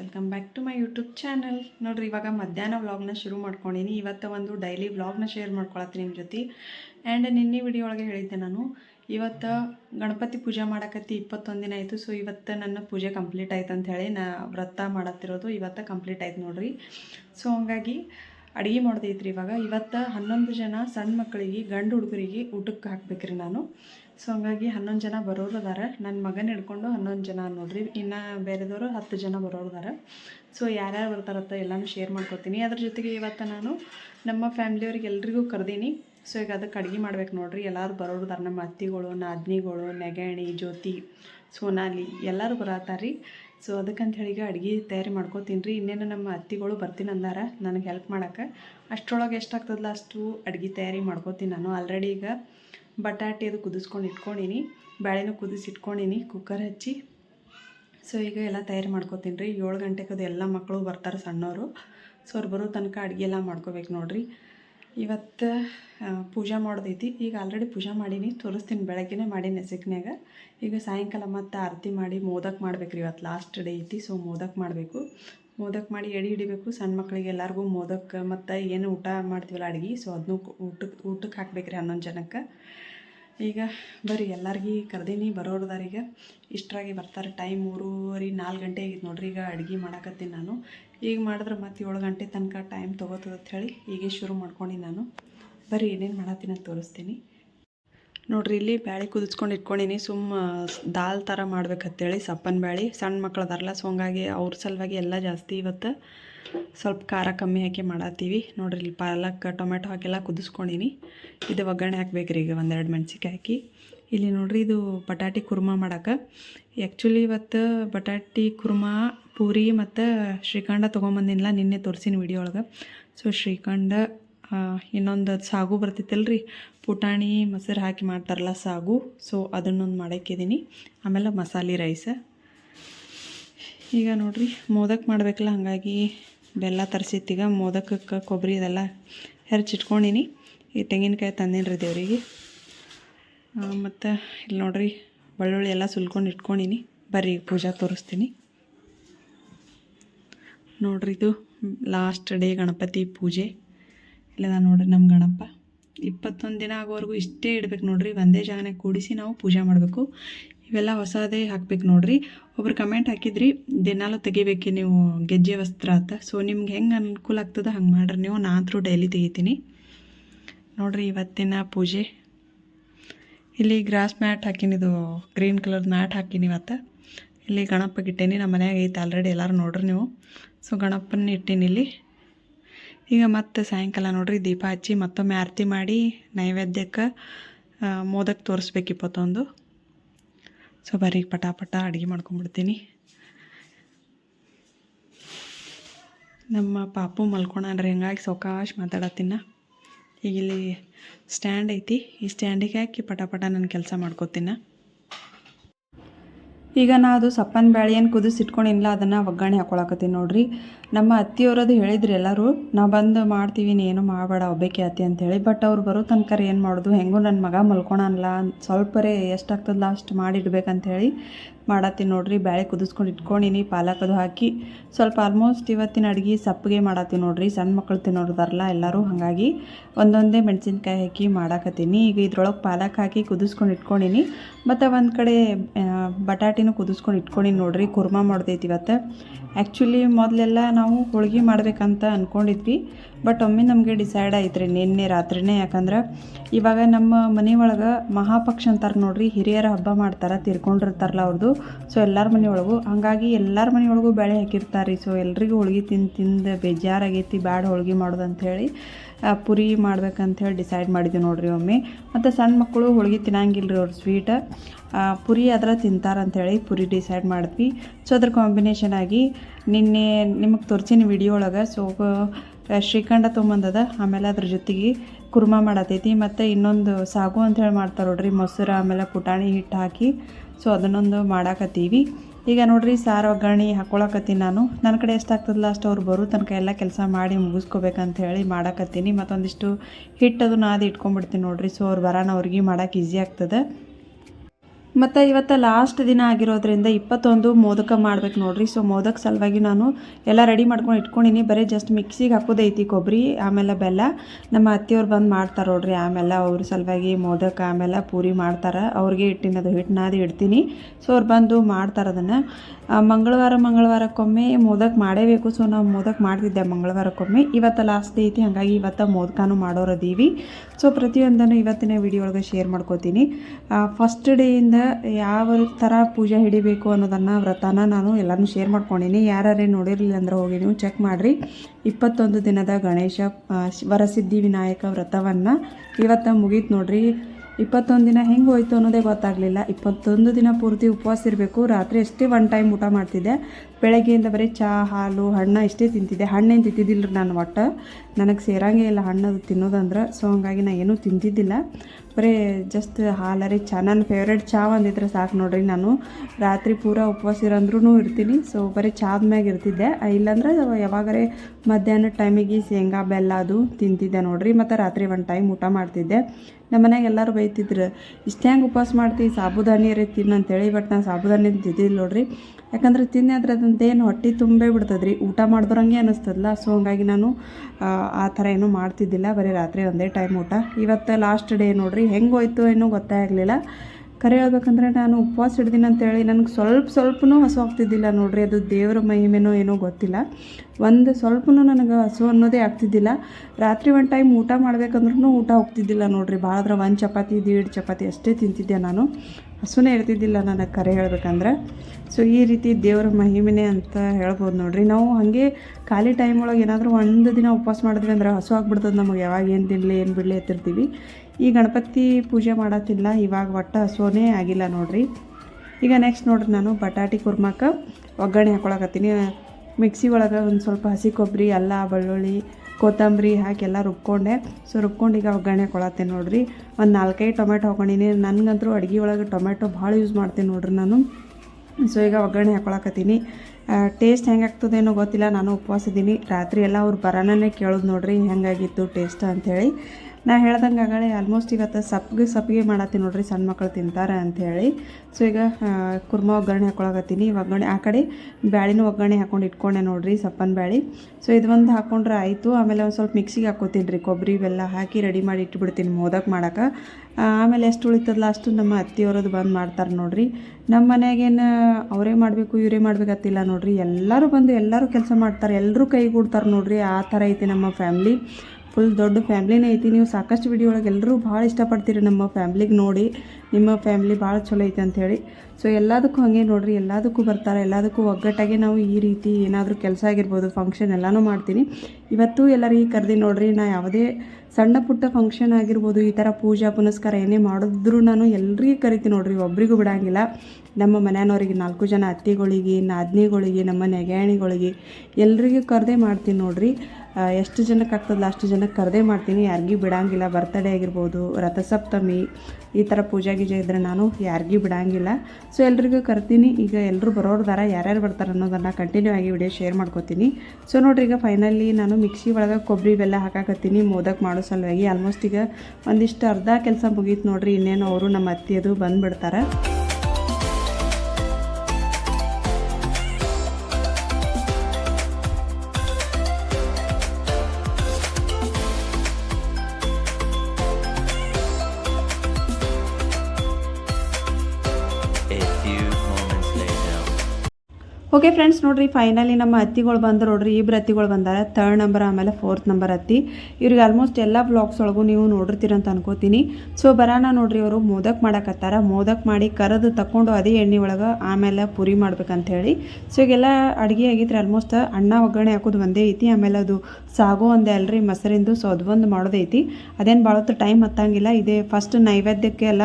Welcome back to my YouTube channel ನೋಡ್ರಿ, ಇವಾಗ ಮಧ್ಯಾಹ್ನ ವ್ಲಾಗ್ನ ಶುರು ಮಾಡ್ಕೊಂಡಿನಿ. ಇವತ್ತು ಒಂದು ಡೈಲಿ ವ್ಲಾಗ್ನ ಶೇರ್ ಮಾಡ್ಕೊಳತ್ತೀನಿ ನಿಮ್ಮ ಜೊತೆ. ಆ್ಯಂಡ್ ನಿನ್ನೆ ವಿಡಿಯೋ ಒಳಗೆ ಹೇಳಿದ್ದೆ ನಾನು, ಇವತ್ತು ಗಣಪತಿ ಪೂಜೆ ಮಾಡಕತ್ತಿ ಇಪ್ಪತ್ತೊಂದು ದಿನ ಆಯಿತು. ಸೊ ಇವತ್ತು ನನ್ನ ಪೂಜೆ ಕಂಪ್ಲೀಟ್ ಆಯ್ತು ಅಂತ ಹೇಳಿ ನಾ ವ್ರತ ಮಾಡತ್ತಿರೋದು ಇವತ್ತು ಕಂಪ್ಲೀಟ್ ಆಯ್ತು ನೋಡ್ರಿ. ಸೊ ಹಂಗಾಗಿ ಅಡುಗೆ ಮಾಡ್ದೈತ್ರಿ ಇವಾಗ. ಇವತ್ತು ಹನ್ನೊಂದು ಜನ ಸಣ್ಣ ಮಕ್ಕಳಿಗೆ, ಗಂಡು ಹುಡುಗರಿಗೆ ಊಟಕ್ಕೆ ಹಾಕ್ಬೇಕ್ರಿ ನಾನು. ಸೊ ಹಂಗಾಗಿ ಹನ್ನೊಂದು ಜನ ಬರೋರು ಅದಾರ. ನನ್ನ ಮಗನ ಹಿಡ್ಕೊಂಡು ಹನ್ನೊಂದು ಜನ ನೋಡ್ರಿ ಇನ್ನು ಬೇರೆದವರು ಹತ್ತು ಜನ ಬರೋರು ಅದಾರ. ಸೊ ಯಾರ್ಯಾರು ಬರ್ತಾರತ್ತ ಎಲ್ಲನೂ ಶೇರ್ ಮಾಡ್ಕೊತೀನಿ. ಅದ್ರ ಜೊತೆಗೆ ಇವತ್ತು ನಾನು ನಮ್ಮ ಫ್ಯಾಮ್ಲಿಯವ್ರಿಗೆ ಎಲ್ರಿಗೂ ಕರೆದೀನಿ. ಸೊ ಈಗ ಅದಕ್ಕೆ ಅಡುಗೆ ಮಾಡ್ಬೇಕು ನೋಡ್ರಿ. ಎಲ್ಲರೂ ಬರೋರು ಅದಾರ. ನಮ್ಮ ಅತ್ತಿಗಳು ನಾದ್ನಿಗಳು, ನೆಗಣಿ, ಜ್ಯೋತಿ, ಸೋನಾಲಿ ಎಲ್ಲರೂ ಬರತ್ತಾರ್ರಿ. ಸೊ ಅದಕ್ಕಂತ ಈಗ ಅಡುಗೆ ತಯಾರಿ ಮಾಡ್ಕೋತೀನಿ ರೀ ಇನ್ನೇನು ನಮ್ಮ ಅತ್ತಿಗಳು ಬರ್ತೀನಿ ಅಂದಾರ. ನನಗೆ ಹೆಲ್ಪ್ ಮಾಡೋಕೆ. ಅಷ್ಟರೊಳಗೆ ಎಷ್ಟಾಗ್ತದಲ್ಲ ಅಷ್ಟು ಅಡುಗೆ ತಯಾರಿ ಮಾಡ್ಕೋತೀನಿ ನಾನು. ಆಲ್ರೆಡಿ ಈಗ ಬಟಾಟೆ ಅದು ಕುದಿಸ್ಕೊಂಡು ಇಟ್ಕೊಂಡೀನಿ ಬೇಳೆನೂ ಕುದಿಸಿ ಇಟ್ಕೊಂಡೀನಿ ಕುಕ್ಕರ್ ಹಚ್ಚಿ. ಸೊ ಈಗ ಎಲ್ಲ ತಯಾರು ಮಾಡ್ಕೋತೀನಿ ರೀ. ಏಳು ಗಂಟೆಗೆ ಅದು ಎಲ್ಲ ಮಕ್ಕಳು ಬರ್ತಾರೆ ಸಣ್ಣವರು. ಸೊ ಅವ್ರು ಬರೋ ತನಕ ಅಡುಗೆ ಎಲ್ಲ ಮಾಡ್ಕೋಬೇಕು ನೋಡಿರಿ. ಇವತ್ತು ಪೂಜೆ ಮಾಡೋದೈತಿ. ಈಗ ಆಲ್ರೆಡಿ ಪೂಜೆ ಮಾಡೀನಿ, ತೋರಿಸ್ತೀನಿ ಬೆಳಗ್ಗೆ ಮಾಡೀನಿ ನೆಸಕ್ನ್ಯಾಗ. ಈಗ ಸಾಯಂಕಾಲ ಮತ್ತು ಆರತಿ ಮಾಡಿ ಮೋದಕ್ ಮಾಡ್ಬೇಕು ರೀ ಇವತ್ತು ಲಾಸ್ಟ್ ಡೇ ಐತಿ ಸೊ ಮೋದಕ್ ಮಾಡಬೇಕು. ಮೋದಕ್ ಮಾಡಿ ಎಡೆ ಹಿಡಿಬೇಕು. ಸಣ್ಣ ಮಕ್ಕಳಿಗೆ ಎಲ್ಲರಿಗೂ ಮೋದಕ ಮತ್ತು ಏನು ಊಟ ಮಾಡ್ತೀವಲ್ಲ ಅಡುಗೆ ಸೊ ಅದನ್ನೂ ಊಟಕ್ಕೆ ಊಟಕ್ಕೆ ಹಾಕ್ಬೇಕು ರೀ ಹನ್ನೊಂದು ಜನಕ್ಕೆ. ಈಗ ಬರ್ರಿ, ಎಲ್ಲರಿಗೆ ಕರ್ದೀನಿ ಬರೋರ್ದಾರೀಗ ಇಷ್ಟರಾಗಿ ಬರ್ತಾರೆ, ಟೈಮ್ ಮೂರುವರೆ ನಾಲ್ಕು ಗಂಟೆ ಆಗಿತ್ತು ನೋಡ್ರಿ, ಈಗ ಅಡುಗೆ ಮಾಡಕತ್ತೀನಿ ನಾನು. ಈಗ ಮಾಡಿದ್ರೆ ಮತ್ತೆ ಏಳು ಗಂಟೆ ತನಕ ಟೈಮ್ ತೊಗೋತದ ಹೇಳಿ, ಈಗೇ ಶುರು ಮಾಡ್ಕೊಂಡು ನಾನು. ಬರ್ರಿ, ಏನೇನು ಮಾಡತ್ತೀನಿ ಅಂತ ತೋರಿಸ್ತೀನಿ. ನೋಡ್ರಿ ಇಲ್ಲಿ ಬ್ಯಾಳಿ ಕುದಿಸ್ಕೊಂಡು ಇಟ್ಕೊಂಡೀನಿ. ಸುಮ್ಮ ದಾಲ್ ಥರ ಮಾಡ್ಬೇಕಂತೇಳಿ ಸಪ್ಪನ ಬ್ಯಾಳಿ. ಸಣ್ಣ ಮಕ್ಳು ಅದಾರಲ್ಲ, ಸೊ ಹಂಗಾಗಿ ಅವ್ರ ಸಲುವಾಗಿ ಎಲ್ಲ ಜಾಸ್ತಿ ಇವತ್ತು ಸ್ವಲ್ಪ ಖಾರ ಕಮ್ಮಿ ಹಾಕಿ ಮಾಡತ್ತೀವಿ. ನೋಡ್ರಿ ಇಲ್ಲಿ ಪಾಲಕ್ ಟೊಮೆಟೊ ಹಾಕೆಲ್ಲ ಕುದಿಸ್ಕೊಂಡಿನಿ. ಇದು ಒಗ್ಗರಣೆ ಹಾಕ್ಬೇಕ್ರಿ ಈಗ ಒಂದೆರಡು ಮೆಣಸಿಕಾಯಿ ಹಾಕಿ. ಇಲ್ಲಿ ನೋಡ್ರಿ ಇದು ಬಟಾಟಿ ಕುರ್ಮಾ ಮಾಡೋಕೆ. ಆ್ಯಕ್ಚುಲಿ ಇವತ್ತು ಬಟಾಟಿ ಕುರ್ಮಾ, ಪೂರಿ ಮತ್ತು ಶ್ರೀಖಂಡ ತೊಗೊಂಬಂದಿನಲ್ಲ, ನಿನ್ನೆ ತೋರಿಸಿನ ವಿಡಿಯೋ ಒಳಗೆ. ಸೊ ಶ್ರೀಖಂಡ ಇನ್ನೊಂದು ಸಾಗು ಬರ್ತಿತ್ತಲ್ಲ ರೀ ಪುಟಾಣಿ, ಮೊಸರು ಹಾಕಿ ಮಾಡ್ತಾರಲ್ಲ ಸಾಗು. ಸೊ ಅದನ್ನೊಂದು ಮಾಡೋಕ್ಕಿದ್ದೀನಿ ಆಮೇಲೆ ಮಸಾಲೆ ರೈಸ. ಈಗ ನೋಡಿರಿ, ಮೋದಕ್ ಮಾಡಬೇಕಲ್ಲ, ಹಾಗಾಗಿ ಬೆಲ್ಲ ತರಿಸಿತ್ತೀಗ, ಮೋದಕಕ್ಕೆ ಕೊಬ್ಬರಿ ಇದೆಲ್ಲ ಹೆರ್ಚಿಟ್ಕೊಂಡಿನಿ. ಈ ತೆಂಗಿನಕಾಯಿ ತಂದೀನಿ ರೀ ದೇವರಿಗೆ ಮತ್ತು ಇಲ್ಲಿ ನೋಡಿರಿ, ಬೆಳ್ಳುಳ್ಳಿ ಎಲ್ಲ ಸುಲ್ಕೊಂಡು ಇಟ್ಕೊಂಡಿನಿ. ಬರ್ರಿ ಪೂಜಾ ತೋರಿಸ್ತೀನಿ. ನೋಡ್ರಿ ಇದು ಲಾಸ್ಟ್ ಡೇ ಗಣಪತಿ ಪೂಜೆ. ಇಲ್ಲದ ನೋಡ್ರಿ ನಮ್ಮ ಗಣಪ. ಇಪ್ಪತ್ತೊಂದು ದಿನ ಆಗೋವರೆಗೂ ಇಷ್ಟೇ ಇಡ್ಬೇಕು ನೋಡ್ರಿ. ಒಂದೇ ಜಾಗನೇ ಕೂಡಿಸಿ ನಾವು ಪೂಜೆ ಮಾಡಬೇಕು. ಇವೆಲ್ಲ ಹೊಸದೇ ಹಾಕ್ಬೇಕು ನೋಡ್ರಿ. ಒಬ್ರು ಕಮೆಂಟ್ ಹಾಕಿದ್ರಿ, ದಿನಾಲು ತೆಗಿಬೇಕು ನೀವು ಗೆಜ್ಜೆ ವಸ್ತ್ರ ಅಂತ? ಸೊ ನಿಮ್ಗೆ ಹೆಂಗೆ ಅನುಕೂಲ ಆಗ್ತದೆ ಹಂಗೆ ಮಾಡ್ರಿ ನೀವು. ನಾನು ಡೈಲಿ ತೆಗಿತೀನಿ. ನೋಡ್ರಿ ಇವತ್ತಿನ ಪೂಜೆ. ಇಲ್ಲಿ ಗ್ರಾಸ್ ಮ್ಯಾಟ್ ಹಾಕಿನಿ, ಇದು ಗ್ರೀನ್ ಕಲರ್ ಮ್ಯಾಟ್ ಹಾಕಿನಿ ಇವತ್ತು. ಇಲ್ಲಿ ಗಣಪಗೆ ಇಟ್ಟೇನಿ ನಮ್ಮ ಮನ್ಯಾಗ ಐತೆ ಆಲ್ರೆಡಿ ಎಲ್ಲರೂ ನೋಡ್ರಿ ನೀವು. ಸೊ ಗಣಪನ ಇಟ್ಟೀನಿ ಇಲ್ಲಿ. ಈಗ ಮತ್ತೆ ಸಾಯಂಕಾಲ ನೋಡ್ರಿ, ದೀಪ ಹಚ್ಚಿ ಮತ್ತೊಮ್ಮೆ ಆರತಿ ಮಾಡಿ ನೈವೇದ್ಯಕ್ಕೆ ಮೋದಕ್ಕೆ ಮೋದಕ್ ತೋರಿಸ್ಬೇಕು ಇಪ್ಪತ್ತೊಂದು. ಸೊ ಬರೀ ಪಟಾಪಟ ಪಟ ಅಡುಗೆ ಮಾಡ್ಕೊಂಬಿಡ್ತೀನಿ. ನಮ್ಮ ಪಾಪು ಮಲ್ಕೊಳನ್ರಿ ಹಂಗಾಗಿ ಸೌಕಾಶ್ ಮಾತಾಡತ್ತೀನ. ಈಗ ಇಲ್ಲಿ ಸ್ಟ್ಯಾಂಡ್ ಐತಿ. ಈ ಸ್ಟ್ಯಾಂಡಿಗೆ ಹಾಕಿ ಪಟಾಪಟ ಪಟ ನನ್ನ ಕೆಲಸ ಮಾಡ್ಕೋತೀನ. ಈಗ ನಾ ಅದು ಸಪ್ಪನ ಕುದಿಸಿ ಕುದಿಸಿಟ್ಕೊಂಡಿಲ್ಲ ಅದನ್ನು ಒಗ್ಗರಣೆ ಹಾಕೊಳಕತ್ತೀನಿ ನೋಡ್ರಿ. ನಮ್ಮ ಅತ್ತಿಯವರದು ಹೇಳಿದ್ರು ಎಲ್ಲರೂ, ನಾ ಬಂದು ಮಾಡ್ತೀವಿ ನೀ ಏನು ಮಾಡಬೇಡ ಒಬ್ಬಕ್ಕೆ ಅತ್ತಿ ಅಂತೇಳಿ. ಬಟ್ ಅವ್ರು ಬರೋ ತನಕ ಏನು ಮಾಡೋದು ಹೆಂಗೂ ನನ್ನ ಮಗ ಮಲ್ಕೊಳಲ್ಲ ಸ್ವಲ್ಪರೇ ಎಷ್ಟಾಗ್ತದಲ್ಲ ಅಷ್ಟು ಮಾಡಿಡ್ಬೇಕಂತೇಳಿ ಮಾಡತ್ತೀನಿ ನೋಡ್ರಿ, ಬ್ಯಾಳೆ ಕುದಿಸ್ಕೊಂಡು ಇಟ್ಕೊಂಡಿನಿ ಪಾಲಕದು ಹಾಕಿ ಸ್ವಲ್ಪ ಆಲ್ಮೋಸ್ಟ್ ಇವತ್ತಿನ ಅಡುಗೆ ಸಪ್ಪಗೆ ಮಾಡತ್ತೀನಿ ನೋಡ್ರಿ, ಸಣ್ಣ ಮಕ್ಕಳು ತಿನ್ನೋರ್ದಾರಲ್ಲ ಎಲ್ಲರೂ, ಹಾಗಾಗಿ ಒಂದೊಂದೇ ಮೆಣಸಿನ್ಕಾಯಿ ಹಾಕಿ ಮಾಡಾಕತ್ತೀನಿ. ಈಗ ಇದ್ರೊಳಗೆ ಪಾಲಕ್ ಹಾಕಿ ಕುದಿಸ್ಕೊಂಡು ಇಟ್ಕೊಂಡಿನಿ. ಮತ್ತು ಒಂದು ಕಡೆ ಬಟಾಟಿನೂ ಕುದಿಸ್ಕೊಂಡು ಇಟ್ಕೊಂಡಿನಿ ನೋಡ್ರಿ, ಕುರ್ಮಾ ಮಾಡ್ದೈತಿ ಇವತ್ತು. ಆ್ಯಕ್ಚುಲಿ ಮೊದಲೆಲ್ಲ ನಾವು ಹೋಳಿಗೆ ಮಾಡಬೇಕಂತ ಅಂದ್ಕೊಂಡಿದ್ವಿ ಬಟ್ ಒಮ್ಮೆ ನಮಗೆ ಡಿಸೈಡ್ ಆಯ್ತು ರೀ ನಿನ್ನೆ ರಾತ್ರಿನೇ. ಯಾಕಂದ್ರೆ ಇವಾಗ ನಮ್ಮ ಮನೆ ಒಳಗೆ ಮಹಾಪಕ್ಷ ಅಂತಾರೆ ನೋಡ್ರಿ, ಹಿರಿಯರ ಹಬ್ಬ ಮಾಡ್ತಾರೆ, ತಿರ್ಕೊಂಡಿರ್ತಾರಲ್ಲ ಅವ್ರದ್ದು ಸೊ ಎಲ್ಲರ ಮನೆಯೊಳಗೂ ಹಾಗಾಗಿ ಎಲ್ಲರ ಮನೆಯೊಳಗೂ ಬೇಳೆ ಹಾಕಿರ್ತಾರೆ ರೀ ಸೊ ಎಲ್ರಿಗೂ ಹೋಳ್ಗೆ ತಿಂದು ತಿಂದು ಬೇಜಾರಾಗೈತಿ, ಬ್ಯಾಡ ಹೋಳ್ಗೆ ಮಾಡೋದು ಅಂಥೇಳಿ ಪುರಿ ಮಾಡ್ಬೇಕಂಥೇಳಿ ಡಿಸೈಡ್ ಮಾಡಿದ್ವಿ ನೋಡ್ರಿ ಒಮ್ಮೆ. ಮತ್ತು ಸಣ್ಣ ಮಕ್ಕಳು ಹೋಳ್ಗೆ ತಿನ್ನಂಗಿಲ್ಲ ರೀ ಅವ್ರು ಸ್ವೀಟ್ ಪುರಿ ಆದ್ರೆ ತಿಂತಾರಂಥೇಳಿ ಪುರಿ ಡಿಸೈಡ್ ಮಾಡಿದ್ವಿ. ಸೊ ಅದ್ರ ಕಾಂಬಿನೇಷನ್ ಆಗಿ ನಿನ್ನೆ ನಿಮಗೆ ತೋರಿಸಿನ ವಿಡಿಯೋ ಒಳಗೆ. ಸೊ ಶ್ರೀಖಂಡ ತೊಗೊಂಬಂದದ ಆಮೇಲೆ ಅದ್ರ ಜೊತೆಗೆ ಕುರ್ಮಾ ಮಾಡತೈತಿ. ಮತ್ತು ಇನ್ನೊಂದು ಸಾಗು ಅಂಥೇಳಿ ಮಾಡ್ತಾರೆ ನೋಡ್ರಿ. ಮೊಸರು, ಆಮೇಲೆ ಪುಟಾಣಿ ಹಿಟ್ಟು ಹಾಕಿ ಸೊ ಅದನ್ನೊಂದು ಮಾಡಾಕತ್ತೀವಿ. ಈಗ ನೋಡ್ರಿ, ಸಾರು ಒಗ್ಗರಣೆ ಹಾಕೊಳಕತ್ತೀನಿ ನಾನು. ನನ್ನ ಕಡೆ ಎಷ್ಟಾಗ್ತದಲ್ಲ ಅಷ್ಟು ಅವ್ರು ಬರೋ ತನಕ ಎಲ್ಲ ಕೆಲಸ ಮಾಡಿ ಮುಗಿಸ್ಕೋಬೇಕಂತ ಹೇಳಿ ಮಾಡಾಕತ್ತೀನಿ. ಮತ್ತೊಂದಿಷ್ಟು ಹಿಟ್ಟು ಅದು ನಾದಿ ಇಟ್ಕೊಂಡ್ಬಿಡ್ತೀನಿ ನೋಡ್ರಿ. ಸೊ ಅವ್ರು ಬರೋಣ ಅವ್ರಿಗೆ ಮಾಡಕ್ಕೆ ಈಸಿ ಆಗ್ತದೆ. ಮತ್ತು ಇವತ್ತು ಲಾಸ್ಟ್ ದಿನ ಆಗಿರೋದ್ರಿಂದ ಇಪ್ಪತ್ತೊಂದು ಮೋದಕ ಮಾಡ್ಬೇಕು ನೋಡ್ರಿ. ಸೊ ಮೋದಕ ಸಲುವಾಗಿ ನಾನು ಎಲ್ಲ ರೆಡಿ ಮಾಡ್ಕೊಂಡು ಇಟ್ಕೊಂಡಿನಿ. ಬರೀ ಜಸ್ಟ್ ಮಿಕ್ಸಿಗೆ ಹಾಕೋದೈತಿ ಕೊಬ್ಬರಿ ಆಮೇಲೆ ಬೆಲ್ಲ. ನಮ್ಮ ಅತ್ತೆಯವ್ರು ಬಂದು ಮಾಡ್ತಾರೆ ನೋಡ್ರಿ. ಆಮೇಲೆ ಅವ್ರ ಸಲುವಾಗಿ ಮೋದಕ, ಆಮೇಲೆ ಪೂರಿ ಮಾಡ್ತಾರೆ. ಅವ್ರಿಗೆ ಇಟ್ಟಿನದು ಹಿಟ್ಟು ನಾದಿ ಇಡ್ತೀನಿ. ಸೊ ಅವ್ರು ಬಂದು ಮಾಡ್ತಾರೆ ಅದನ್ನು. ಮಂಗಳವಾರ ಮಂಗಳವಾರಕ್ಕೊಮ್ಮೆ ಮೋದಕ ಮಾಡೇಬೇಕು ಸೊ ನಾವು ಮೋದಕ ಮಾಡ್ತಿದ್ದೆ ಮಂಗಳವಾರಕ್ಕೊಮ್ಮೆ. ಇವತ್ತು ಲಾಸ್ಟ್ ಐತಿ. ಹಾಗಾಗಿ ಇವತ್ತು ಮೋದಕನೂ ಮಾಡೋರದೀವಿ ಸೊ ಪ್ರತಿಯೊಂದನ್ನು ಇವತ್ತಿನ ವಿಡಿಯೋ ಒಳಗೆ ಶೇರ್ ಮಾಡ್ಕೋತೀನಿ. ಫಸ್ಟ್ ಡೇಯಿಂದ ಯಾವ ಥರ ಪೂಜೆ ಹಿಡಿಬೇಕು ಅನ್ನೋದನ್ನು ವ್ರತನ ನಾನು ಎಲ್ಲನೂ ಶೇರ್ ಮಾಡ್ಕೊಂಡಿನಿ. ಯಾರೇ ನೋಡಿರಲಿಲ್ಲ ಅಂದ್ರೆ ಹೋಗಿ ನೀವು ಚೆಕ್ ಮಾಡಿರಿ. ಇಪ್ಪತ್ತೊಂದು ದಿನದ ಗಣೇಶ ವರಸಿದ್ಧಿ ವಿನಾಯಕ ವ್ರತವನ್ನು ಇವತ್ತು ಮುಗೀತು ನೋಡ್ರಿ. ಇಪ್ಪತ್ತೊಂದು ದಿನ ಹೆಂಗೆ ಹೋಯ್ತು ಅನ್ನೋದೇ ಗೊತ್ತಾಗಲಿಲ್ಲ. ಇಪ್ಪತ್ತೊಂದು ದಿನ ಪೂರ್ತಿ ಉಪವಾಸ ಇರಬೇಕು. ರಾತ್ರಿ ಎಷ್ಟೇ ಒನ್ ಟೈಮ್ ಊಟ ಮಾಡ್ತಿದ್ದೆ. ಬೆಳಗ್ಗೆಯಿಂದ ಬರೀ ಚಹಾ ಹಾಲು, ಹಣ್ಣು ಇಷ್ಟೇ ತಿಂತಿದ್ದೆ. ಹಣ್ಣೇನು ತಿಂತಿದ್ದಿಲ್ಲ ರೀ ನಾನು ಒಟ್ಟು. ನನಗೆ ಸೇರಂಗೇ ಇಲ್ಲ ಹಣ್ಣು ತಿನ್ನೋದಂದ್ರೆ. ಸೊ ಹಂಗಾಗಿ ನಾನು ಏನೂ ತಿಂತಿದ್ದಿಲ್ಲ. ಬರೀ ಜಸ್ಟ್ ಹಾಲರಿ ಚಾ ನನ್ನ ಫೇವ್ರೇಟ್ ಚಾ ಒಂದಿದ್ರೆ ಸಾಕು ನೋಡ್ರಿ ನಾನು. ರಾತ್ರಿ ಪೂರ ಉಪವಾಸ ಇರಂದ್ರೂ ಇರ್ತೀನಿ. ಸೊ ಬರೀ ಚಾದ ಮ್ಯಾಗ ಇರ್ತಿದ್ದೆ. ಇಲ್ಲಾಂದ್ರೆ ಯಾವಾಗರೇ ಮಧ್ಯಾಹ್ನ ಟೈಮಿಗೆ ಶೇಂಗಾ, ಬೆಲ್ಲ ಅದು ತಿಂತಿದ್ದೆ ನೋಡ್ರಿ. ಮತ್ತು ರಾತ್ರಿ ಒಂದು ಟೈಮ್ ಊಟ ಮಾಡ್ತಿದ್ದೆ. ನಮ್ಮ ಮನೆಗೆ ಎಲ್ಲರೂ ಬೈತಿದ್ರು, ಇಷ್ಟು ಹೆಂಗೆ ಉಪವಾಸ ಮಾಡ್ತೀವಿ ಸಾಬುದಾನಿ ರೀ ತಿನ್ನಂತೇಳಿ ಬಟ್ ನಾನು ಸಾಬುದಾನಿ ತಿಂತಿದ್ದಿಲ್ಲ ನೋಡ್ರಿ. ಯಾಕಂದ್ರೆ ಅದ್ರ ಅದಂತೇನು ಹೊಟ್ಟೆ ತುಂಬೇ ಬಿಡ್ತದ್ರಿ. ಊಟ ಮಾಡಿದ್ರಂಗೆ ಅನ್ನಿಸ್ತದಲ್ಲ ಸೊ ಹಂಗಾಗಿ ನಾನು ಆ, ಥರ ಏನೂ ಮಾಡ್ತಿದ್ದಿಲ್ಲ. ಬರೀ ರಾತ್ರಿ ಒಂದೇ ಟೈಮ್ ಊಟ. ಇವತ್ತು ಲಾಸ್ಟ್ ಡೇ ನೋಡ್ರಿ. ಹೆಂಗೆ ಹೋಯ್ತು ಏನೂ ಗೊತ್ತೇ ಆಗಲಿಲ್ಲ. ಕರೆ ಹೇಳ್ಬೇಕಂದ್ರೆ ನಾನು ಉಪವಾಸ ಹಿಡ್ದೀನಿ ಅಂತೇಳಿ ನನಗೆ ಸ್ವಲ್ಪ ಸ್ವಲ್ಪನೂ ಹಸು ಆಗ್ತಿದ್ದಿಲ್ಲ ನೋಡ್ರಿ. ಅದು ದೇವರ ಮಹಿಮೆನೋ ಏನೋ ಗೊತ್ತಿಲ್ಲ. ಒಂದು ಸ್ವಲ್ಪನೂ ನನಗೆ ಹಸು ಅನ್ನೋದೇ ಆಗ್ತಿದ್ದಿಲ್ಲ. ರಾತ್ರಿ ಒಂದು ಟೈಮ್ ಊಟ ಮಾಡ್ಬೇಕಂದ್ರೂ ಊಟ ಹೋಗ್ತಿದ್ದಿಲ್ಲ ನೋಡ್ರಿ. ಅಂದ್ರೆ ಒಂದು ಚಪಾತಿ ದೀಡ್ ಚಪಾತಿ ಅಷ್ಟೇ ತಿಂತಿದ್ದೆ ನಾನು. ಹಸುನೇ ಇರ್ತಿದ್ದಿಲ್ಲ ನನಗೆ ಕರೆ ಹೇಳ್ಬೇಕಂದ್ರೆ. ಸೊ ಈ ರೀತಿ ದೇವರ ಮಹಿಮೆನೇ ಅಂತ ಹೇಳ್ಬೋದು ನೋಡಿರಿ. ನಾವು ಹಾಗೆ ಖಾಲಿ ಟೈಮ್ ಒಳಗೆ ಏನಾದರೂ ಒಂದು ದಿನ ಉಪವಾಸ ಮಾಡಿದ್ವಿ ಅಂದ್ರೆ ಹಸು ಆಗ್ಬಿಡ್ತದೆ ನಮಗೆ. ಯಾವಾಗ ಏನು ತಿನ್ನಲಿ ಏನು ಬಿಡಲಿ ಎತ್ತಿರ್ತೀವಿ ಈ ಗಣಪತಿ ಪೂಜೆ ಮಾಡತ್ತಿಲ್ಲ, ಇವಾಗ ಒಟ್ಟು ಹಸುವೇ ಆಗಿಲ್ಲ ನೋಡಿರಿ. ಈಗ ನೆಕ್ಸ್ಟ್ ನೋಡಿರಿ ನಾನು ಬಟಾಟಿ ಕುರ್ಮಕ್ಕೆ ಒಗ್ಗರಣೆ ಹಾಕೊಳಕತ್ತೀನಿ. ಮಿಕ್ಸಿ ಒಳಗೆ ಒಂದು ಸ್ವಲ್ಪ ಹಸಿ ಕೊಬ್ಬರಿ ಅಲ್ಲ, ಬೆಳ್ಳುಳ್ಳಿ ಕೊತ್ತಂಬರಿ ಹಾಕಿ ಎಲ್ಲ ರುಬ್ಕೊಂಡೆ. ಸೊ ರುಬ್ಕೊಂಡು ಈಗ ಒಗ್ಗರಣೆ ಕೊಳತ್ತೆ ನೋಡ್ರಿ. ಒಂದು ನಾಲ್ಕೈದು ಟೊಮೆಟೊ ಹಾಕೊಂಡಿನಿ. ನನಗಂತೂ ಅಡುಗೆ ಒಳಗೆ ಟೊಮೆಟೊ ಭಾಳ ಯೂಸ್ ಮಾಡ್ತೀನಿ ನೋಡ್ರಿ ನಾನು. ಸೊ ಈಗ ಒಗ್ಗರಣೆ ಹಾಕೊಳಕತ್ತೀನಿ. ಟೇಸ್ಟ್ ಹೆಂಗೆ ಆಗ್ತದೇನೋ ಗೊತ್ತಿಲ್ಲ. ನಾನು ಉಪವಾಸ ಇದ್ದೀನಿ. ರಾತ್ರಿ ಎಲ್ಲ ಅವ್ರು ಬರೋಣನೇ ಕೇಳೋದು ನೋಡ್ರಿ. ಹೆಂಗಾಗಿತ್ತು ಟೇಸ್ಟ್ ಅಂಥೇಳಿ ನಾ ಹೇಳ್ದಂಗೆ ಆಗಳೆ ಆಲ್ಮೋಸ್ಟ್ ಇವತ್ತು ಸಪ್ಗೆ ಸಪ್ಗೆ ಮಾಡತ್ತೀನಿ ನೋಡ್ರಿ ಸಣ್ಣ ಮಕ್ಕಳು ತಿಂತಾರೆ ಅಂಥೇಳಿ ಸೊ ಈಗ ಕುರ್ಮಾ ಒಗ್ಗರಣೆ ಹಾಕೊಳಕತ್ತೀನಿ. ಒಗ್ಗರಣೆ, ಆ ಕಡೆ ಬ್ಯಾಳಿನೂ ಒಗ್ಗರಣೆ ಹಾಕೊಂಡು ಇಟ್ಕೊಂಡೆ ನೋಡ್ರಿ ಸಪ್ಪನ ಬ್ಯಾಳಿ. ಸೊ ಇದು ಒಂದು ಹಾಕೊಂಡ್ರೆ ಆಯಿತು. ಆಮೇಲೆ ಒಂದು ಸ್ವಲ್ಪ ಮಿಕ್ಸಿಗೆ ಹಾಕೋತೀನಿ ರೀ ಕೊಬ್ಬರಿ ಇವೆಲ್ಲ ಹಾಕಿ ರೆಡಿ ಮಾಡಿ ಇಟ್ಬಿಡ್ತೀನಿ ಮೋದಕ್ ಮಾಡಕ್ಕೆ ಆಮೇಲೆ ಎಷ್ಟು ಉಳಿತದಲ್ಲ ಅಷ್ಟು ನಮ್ಮ ಅತ್ತಿಯವರದು ಬಂದು ಮಾಡ್ತಾರೆ ನೋಡ್ರಿ. ನಮ್ಮ ಮನೆಗೇನು ಅವರೇ ಮಾಡಬೇಕು, ಇವರೇ ಮಾಡಬೇಕತ್ತಿಲ್ಲ ನೋಡ್ರಿ. ಎಲ್ಲರೂ ಬಂದು ಎಲ್ಲರೂ ಕೆಲಸ ಮಾಡ್ತಾರೆ. ಎಲ್ಲರೂ ಕೈಗೂಡ್ತಾರೆ ನೋಡ್ರಿ. ಆ ಥರ ಐತಿ ನಮ್ಮ ಫ್ಯಾಮ್ಲಿ ಫುಲ್ ದೊಡ್ಡ ಫ್ಯಾಮ್ಲಿನೇ ಐತಿ. ನೀವು ಸಾಕಷ್ಟು ವಿಡಿಯೋ ಒಳಗೆ ಎಲ್ಲರೂ ಭಾಳ ಇಷ್ಟಪಡ್ತೀರಿ ನಮ್ಮ ಫ್ಯಾಮ್ಲಿಗೆ ನೋಡಿ. ನಿಮ್ಮ ಫ್ಯಾಮ್ಲಿ ಭಾಳ ಚಲೋ ಐತೆ ಅಂಥೇಳಿ ಸೊ ಎಲ್ಲದಕ್ಕೂ ಹಾಗೆ ನೋಡಿರಿ. ಎಲ್ಲದಕ್ಕೂ ಬರ್ತಾರೆ. ಎಲ್ಲದಕ್ಕೂ ಒಗ್ಗಟ್ಟಾಗಿ ನಾವು ಈ ರೀತಿ ಏನಾದರೂ ಕೆಲಸ ಆಗಿರ್ಬೋದು ಫಂಕ್ಷನ್ ಎಲ್ಲನೂ ಮಾಡ್ತೀನಿ. ಇವತ್ತು ಎಲ್ಲರಿಗೆ ಕರೆದಿ ನೋಡಿರಿ. ನಾ ಯಾವುದೇ ಸಣ್ಣ ಪುಟ್ಟ ಫಂಕ್ಷನ್ ಆಗಿರ್ಬೋದು, ಈ ಥರ ಪೂಜಾ ಪುನಸ್ಕಾರ ಏನೇ ಮಾಡಿದ್ರು ನಾನು ಎಲ್ರಿಗೂ ಕರಿತೀನಿ ನೋಡ್ರಿ. ಒಬ್ರಿಗೂ ಬಿಡಂಗಿಲ್ಲ. ನಮ್ಮ ಮನೆಯವ್ರಿಗೆ, ನಾಲ್ಕು ಜನ ಅತ್ತಿಗಳಿಗೆ, ನಾದ್ನಿಗಳಿಗೆ, ನಮ್ಮ ನೆಗ್ಯಾಣಿಗಳಿಗೆ ಎಲ್ರಿಗೂ ಕರೆದೇ ಮಾಡ್ತೀನಿ ನೋಡಿರಿ. ಎಷ್ಟು ಜನಕ್ಕೆ ಆಗ್ತದಲ್ಲ ಅಷ್ಟು ಜನಕ್ಕೆ ಕರೆದೇ ಮಾಡ್ತೀನಿ. ಯಾರಿಗೂ ಬಿಡಂಗಿಲ್ಲ. ಬರ್ತಡೇ ಆಗಿರ್ಬೋದು, ರಥಸಪ್ತಮಿ, ಈ ಥರ ಪೂಜೆ ಗೀಜೆ ಇದ್ದರೆ ನಾನು ಯಾರಿಗೂ ಬಿಡಂಗಿಲ್ಲ. ಸೊ ಎಲ್ರಿಗೂ ಕರ್ತೀನಿ. ಈಗ ಎಲ್ಲರೂ ಬರೋರ್ದಾರ ಯಾರ್ಯಾರು ಬರ್ತಾರೆ ಅನ್ನೋದನ್ನು ಕಂಟಿನ್ಯೂ ಆಗಿ ವಿಡಿಯೋ ಶೇರ್ ಮಾಡ್ಕೋತೀನಿ. ಸೊ ನೋಡ್ರಿ, ಈಗ ಫೈನಲಿ ನಾನು ಮಿಕ್ಸಿ ಒಳಗೆ ಕೊಬ್ಬರಿ ಬೆಲ್ಲ ಹಾಕಾಕತ್ತೀನಿ. ಮೋದಕ್ ಮಾಡೋ ಸಲುವಾಗಿ ಆಲ್ಮೋಸ್ಟ್ ಈಗ ಒಂದಿಷ್ಟು ಅರ್ಧ ಕೆಲಸ ಮುಗೀತು ನೋಡ್ರಿ. ಇನ್ನೇನು ಅವರು ನಮ್ಮ ಅತ್ತಿಯದು ಬಂದುಬಿಡ್ತಾರೆ. ಓಕೆ ಫ್ರೆಂಡ್ಸ್ ನೋಡ್ರಿ ಫೈನಲಿ ನಮ್ಮ ಅತ್ತಿಗಳು ಬಂದು ನೋಡ್ರಿ ಇಬ್ಬರು ಅತ್ತಿಗಳು ಬಂದಾರೆ. ತರ್ಡ್ ನಂಬರ್ ಆಮೇಲೆ ಫೋರ್ತ್ ನಂಬರ್ ಅತ್ತಿ. ಇವ್ರಿಗೆ ಆಲ್ಮೋಸ್ಟ್ ಎಲ್ಲ ಬ್ಲಾಗ್ಸ್ ಒಳಗೂ ನೀವು ನೋಡಿರ್ತೀರ ಅಂತ ಅನ್ಕೋತೀನಿ. ಸೊ ಬರೋಣ ನೋಡ್ರಿ ಅವರು ಮೋದಕ್ ಮಾಡಕತ್ತಾರ. ಮೋದಕ್ ಮಾಡಿ ಕರೆದು ತಕೊಂಡು ಅದೇ ಎಣ್ಣೆ ಒಳಗೆ ಆಮೇಲೆ ಪುರಿ ಮಾಡ್ಬೇಕಂತ ಹೇಳಿ. ಸೊ ಈಗೆಲ್ಲ ಅಡುಗೆ ಆಗಿದ್ರೆ ಆಲ್ಮೋಸ್ಟ್ ಅಣ್ಣ ಒಗ್ಗರಣೆ ಹಾಕೋದು ಒಂದೇ ಐತಿ ಆಮೇಲೆ ಅದು ಸಾಗು ಒಂದೇ ಅಲ್ರಿ, ಮೊಸರಿಂದು ಸೊ ಅದೊಂದು ಮಾಡೋದೈತಿ. ಅದೇನು ಭಾಳ ಹೊತ್ತು ಟೈಮ್ ಹತ್ತಂಗಿಲ್ಲ, ಇದೇ ಫಸ್ಟ್ ನೈವೇದ್ಯಕ್ಕೆ ಎಲ್ಲ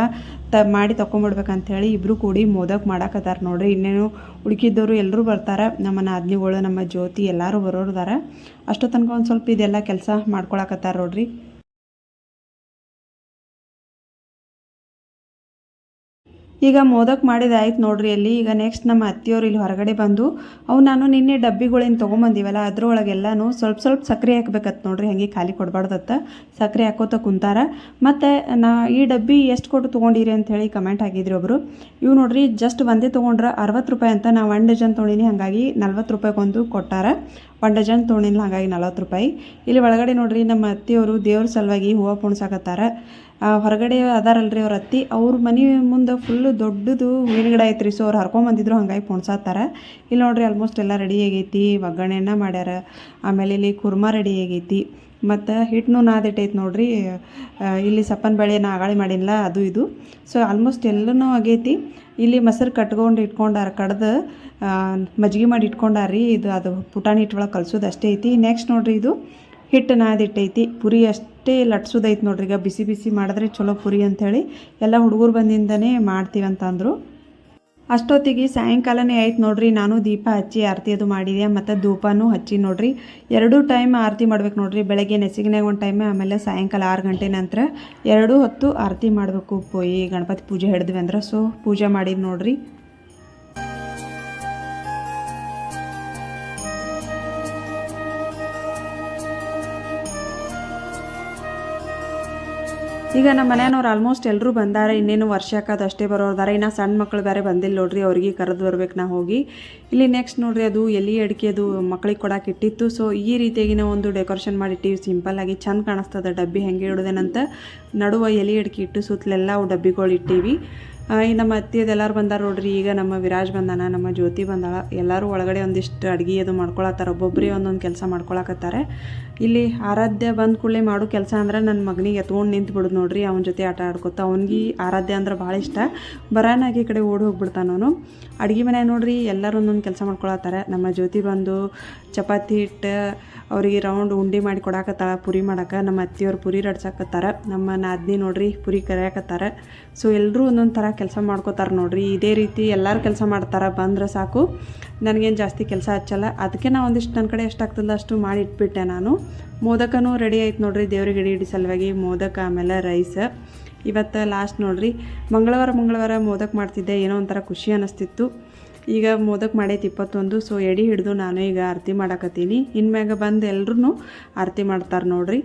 ತ ಮಾಡಿ ತೊಗೊಂಬಿಡ್ಬೇಕಂಥೇಳಿ ಇಬ್ಬರು ಕೂಡಿ ಮೋದಕ್ ಮಾಡಾಕತ್ತಾರ ನೋಡ್ರಿ. ಇನ್ನೇನು ಉಳ್ಕಿದ್ದವರು ಎಲ್ಲರೂ ಬರ್ತಾರೆ, ನಮ್ಮ ನಾದ್ನಿಗಳು, ನಮ್ಮ ಜ್ಯೋತಿ ಎಲ್ಲರೂ ಬರೋರ್ದಾರ. ಅಷ್ಟೋ ತನಕ ಒಂದು ಸ್ವಲ್ಪ ಇದೆಲ್ಲ ಕೆಲಸ ಮಾಡ್ಕೊಳಕತ್ತಾರ ನೋಡ್ರಿ. ಈಗ ಮೋದಕ್ ಮಾಡಿದ ಆಯ್ತು ನೋಡ್ರಿ ಅಲ್ಲಿ. ಈಗ ನೆಕ್ಸ್ಟ್ ನಮ್ಮ ಅತ್ತಿಯವರು ಇಲ್ಲಿ ಹೊರಗಡೆ ಬಂದು ಅವು ನಾನು ನಿನ್ನೆ ಡಬ್ಬಿಗಳೇನು ತೊಗೊಂಬಂದಿವಲ್ಲ, ಅದ್ರೊಳಗೆಲ್ಲನೂ ಸ್ವಲ್ಪ ಸ್ವಲ್ಪ ಸಕ್ಕರೆ ಹಾಕ್ಬೇಕತ್ ನೋಡ್ರಿ, ಹಂಗೆ ಖಾಲಿ ಕೊಡಬಾರ್ದತ್ತ. ಸಕ್ಕರೆ ಹಾಕೋತ ಕುಂತಾರ. ಮತ್ತು ನಾ ಈ ಡಬ್ಬಿ ಎಷ್ಟು ಕೊಟ್ಟು ತೊಗೊಂಡಿರಿ ಅಂತ ಹೇಳಿ ಕಮೆಂಟ್ ಹಾಕಿದ್ರಿ ಒಬ್ಬರು ಇವು ನೋಡ್ರಿ, ಜಸ್ಟ್ ಒಂದೇ ತೊಗೊಂಡ್ರೆ ಅರವತ್ತು ರೂಪಾಯಿ ಅಂತ ನಾ ಒನ್ ಡಜನ್ ತೊಗೊಂಡಿನಿ ಹಾಗಾಗಿ ನಲ್ವತ್ತು ರೂಪಾಯಿಗೊಂದು ಕೊಟ್ಟಾರ. ಒನ್ ಡಜನ್ ತೊಗೊಂಡಿಲ್ಲ ಹಾಗಾಗಿ ನಲ್ವತ್ತು ರೂಪಾಯಿ. ಇಲ್ಲಿ ಒಳಗಡೆ ನೋಡ್ರಿ ನಮ್ಮ ಅತ್ತಿಯವರು ದೇವ್ರ ಸಲುವಾಗಿ ಹೂವು ಪುಣ್ಸಾಕತ್ತಾರ. ಹೊರಗಡೆ ಅದಾರಲ್ರಿ ಅವ್ರ ಅತ್ತಿ. ಅವ್ರ ಮನೆ ಮುಂದೆ ಫುಲ್ಲು ದೊಡ್ಡದು ಹೂವಿನ ಗಿಡ ಐತ್ರಿ. ಸೊ ಅವ್ರು ಹರ್ಕೊಂಬಂದಿದ್ರು ಹಂಗಾಗಿ ಪುಣ್ಸಾತ್ತಾರ. ಇಲ್ಲಿ ನೋಡ್ರಿ ಆಲ್ಮೋಸ್ಟ್ ಎಲ್ಲ ರೆಡಿ ಆಗೈತಿ. ಒಗ್ಗರಣೆನ ಮಾಡ್ಯಾರ. ಆಮೇಲೆ ಇಲ್ಲಿ ಕುರ್ಮಾ ರೆಡಿ ಆಗೈತಿ. ಮತ್ತು ಹಿಟ್ಟನ್ನು ನಾದಿಟ್ಟೈತೆ ನೋಡ್ರಿ. ಇಲ್ಲಿ ಸಪ್ಪನ ಬೇಳೆ ನಾಗಾಳಿ ಮಾಡಿಲ್ಲ ಅದು ಇದು. ಸೊ ಆಲ್ಮೋಸ್ಟ್ ಎಲ್ಲನೂ ಆಗೈತಿ. ಇಲ್ಲಿ ಮೊಸರು ಕಟ್ಕೊಂಡು ಇಟ್ಕೊಂಡಾರ, ಕಡ್ದು ಮಜ್ಜಿಗೆ ಮಾಡಿ ಇಟ್ಕೊಂಡಾರಿ. ಇದು ಅದು ಪುಟಾಣಿ ಹಿಟ್ಟು ಒಳಗೆ ಕಲ್ಸೋದು ಅಷ್ಟೇ ಐತಿ. ನೆಕ್ಸ್ಟ್ ನೋಡ್ರಿ ಇದು ಹಿಟ್ಟು ನಾದಿಟ್ಟೈತಿ ಪುರಿ ಅಷ್ಟೇ ಲಟ್ಸೋದೈತಿ ನೋಡ್ರಿ, ಈಗ ಬಿಸಿ ಬಿಸಿ ಮಾಡಿದ್ರೆ ಚಲೋ ಪುರಿ ಅಂಥೇಳಿ ಎಲ್ಲ ಹುಡುಗರು ಬಂದಿಂದನೇ ಮಾಡ್ತೀವಿ ಅಂತ ಅಂದರು ಅಷ್ಟೊತ್ತಿಗೆ ಸಾಯಂಕಾಲನೇ ಆಯ್ತು ನೋಡ್ರಿ, ನಾನು ದೀಪ ಹಚ್ಚಿ ಆರತಿ ಅದು ಮಾಡಿದೆ, ಮತ್ತು ಧೂಪನೂ ಹಚ್ಚಿ ನೋಡ್ರಿ. ಎರಡೂ ಟೈಮ್ ಆರತಿ ಮಾಡ್ಬೇಕು ನೋಡ್ರಿ, ಬೆಳಗ್ಗೆ ನೆಸಿಗಿನಾಗ ಒಂದು ಟೈಮ್, ಆಮೇಲೆ ಸಾಯಂಕಾಲ ಆರು ಗಂಟೆ ನಂತರ ಎರಡೂ ಹೊತ್ತು ಆರತಿ ಮಾಡಬೇಕು. ಪೋಯಿ ಗಣಪತಿ ಪೂಜೆ ಹಿಡಿದ್ವಿ ಅಂದ್ರೆ, ಸೊ ಪೂಜೆ ಮಾಡಿದ್ದು ನೋಡ್ರಿ. ಈಗ ನಮ್ಮ ಮನೆಯವ್ರು ಆಲ್ಮೋಸ್ಟ್ ಎಲ್ಲರೂ ಬಂದಾರೆ, ಇನ್ನೇನು ವರ್ಷಕ್ಕೆ ಅಷ್ಟೇ ಬರೋದಾರೆ ಇನ್ನು ಸಣ್ಣ ಮಕ್ಕಳು ಬೇರೆ ಬಂದಿಲ್ಲ ನೋಡ್ರಿ, ಅವ್ರಿಗೆ ಕರೆದು ಬರ್ಬೇಕು ನಾ ಹೋಗಿ. ಇಲ್ಲಿ ನೆಕ್ಸ್ಟ್ ನೋಡ್ರಿ, ಅದು ಎಲ್ಲಿ ಅಡಿಕೆ ಅದು ಮಕ್ಳಿಗೆ ಕೊಡಕ್ಕೆ ಇಟ್ಟಿತ್ತು. ಸೊ ಈ ರೀತಿಯಾಗಿನ ಒಂದು ಡೆಕೋರೇಷನ್ ಮಾಡಿಟ್ಟಿವಿ ಸಿಂಪಲ್ ಆಗಿ ಚಂದ ಕಾಣಿಸ್ತದೆ ಡಬ್ಬಿ ಹೆಂಗೆ ಇಡೋದೇನಂತ. ನಡುವ ಎಲೆ ಅಡಿಕೆ ಇಟ್ಟು ಸುತ್ತಲೆಲ್ಲ ಅವು ಡಬ್ಬಿಗಳು ಇಟ್ಟೀವಿ. ಈ ನಮ್ಮ ಅತ್ತಿಯದು ಎಲ್ಲರೂ ಬಂದಾರ ನೋಡ್ರಿ. ಈಗ ನಮ್ಮ ವಿರಾಜ್ ಬಂದಾನ, ನಮ್ಮ ಜ್ಯೋತಿ ಬಂದಾಳ. ಎಲ್ಲರೂ ಒಳಗಡೆ ಒಂದಿಷ್ಟು ಅಡುಗೆ ಅದು ಮಾಡ್ಕೊಳತ್ತಾರ. ಒಬ್ಬೊಬ್ಬರೇ ಒಂದೊಂದು ಕೆಲಸ ಮಾಡ್ಕೊಳಕತ್ತಾರೆ. ಇಲ್ಲಿ ಆರಾಧ್ಯ ಬಂದ ಕೂಡಲೇ ಮಾಡೋ ಕೆಲಸ ಅಂದ್ರೆ ನನ್ನ ಮಗನಿಗೆ ಎತ್ಕೊಂಡು ನಿಂತು ಬಿಡೋದು ನೋಡ್ರಿ, ಅವನ ಜೊತೆ ಆಟ ಆಡ್ಕೊತ. ಅವ್ನಿಗೆ ಆರಾಧ್ಯ ಅಂದ್ರೆ ಭಾಳ ಇಷ್ಟ. ಬರಾನಾಗಿ ಈ ಕಡೆ ಓಡಿ ಹೋಗ್ಬಿಡ್ತಾನ ಅವನು. ಅಡುಗೆ ಮನೆ ನೋಡ್ರಿ, ಎಲ್ಲರೂ ಒಂದೊಂದು ಕೆಲಸ ಮಾಡ್ಕೊಳತ್ತಾರೆ. ನಮ್ಮ ಜ್ಯೋತಿ ಬಂದು ಚಪಾತಿ ಹಿಟ್ಟು, ಅವರಿಗೆ ರೌಂಡ್ ಉಂಡೆ ಮಾಡಿ ಕೊಡಾಕತ್ತಾಳ ಪುರಿ ಮಾಡಕ್ಕೆ ನಮ್ಮ ಅತ್ತಿಯವ್ರು ಪುರಿ ರಡ್ಸಕತ್ತಾರ. ನಮ್ಮ ನಾದಿನಿ ನೋಡ್ರಿ ಪುರಿ ಕರೆಯಕತ್ತಾರ. ಸೊ ಎಲ್ಲರೂ ಒಂದೊಂದು ಥರ ಕೆಲಸ ಮಾಡ್ಕೋತಾರೆ ನೋಡ್ರಿ. ಇದೇ ರೀತಿ ಎಲ್ಲರೂ ಕೆಲಸ ಮಾಡ್ತಾರೆ ಬಂದ್ರೆ ಸಾಕು. ನನಗೇನು ಜಾಸ್ತಿ ಕೆಲಸ ಹಚ್ಚಲ್ಲ. ಅದಕ್ಕೆ ನಾ ಒಂದಿಷ್ಟು ನನ್ನ ಕಡೆ ಎಷ್ಟಾಗ್ತದ ಅಷ್ಟು ಮಾಡಿ ಇಟ್ಬಿಟ್ಟೆ ನಾನು. ಮೋದಕನೂ ರೆಡಿ ಆಯ್ತು ನೋಡ್ರಿ ದೇವ್ರಿಗೆ ಇಡಿ ಇಡಿ ಸಲುವಾಗಿ. ಮೋದಕ ಆಮೇಲೆ ರೈಸ್ ಇವತ್ತು ಲಾಸ್ಟ್ ನೋಡ್ರಿ, ಮಂಗಳವಾರ ಮಂಗಳವಾರ ಮೋದಕ್ ಮಾಡ್ತಿದ್ದೆ. ಏನೋ ಒಂಥರ ಖುಷಿ ಅನ್ನಿಸ್ತಿತ್ತು ಈಗ ಮೋದಕ್ ಮಾಡೈತಿ ಇಪ್ಪತ್ತೊಂದು ಸೊ ಎಡಿ ಹಿಡಿದು ನಾನು ಈಗ ಆರತಿ ಮಾಡಕತ್ತೀನಿ. ಇನ್ಮ್ಯಾಗ ಬಂದು ಎಲ್ಲರೂ ಆರತಿ ಮಾಡ್ತಾರೆ ನೋಡ್ರಿ.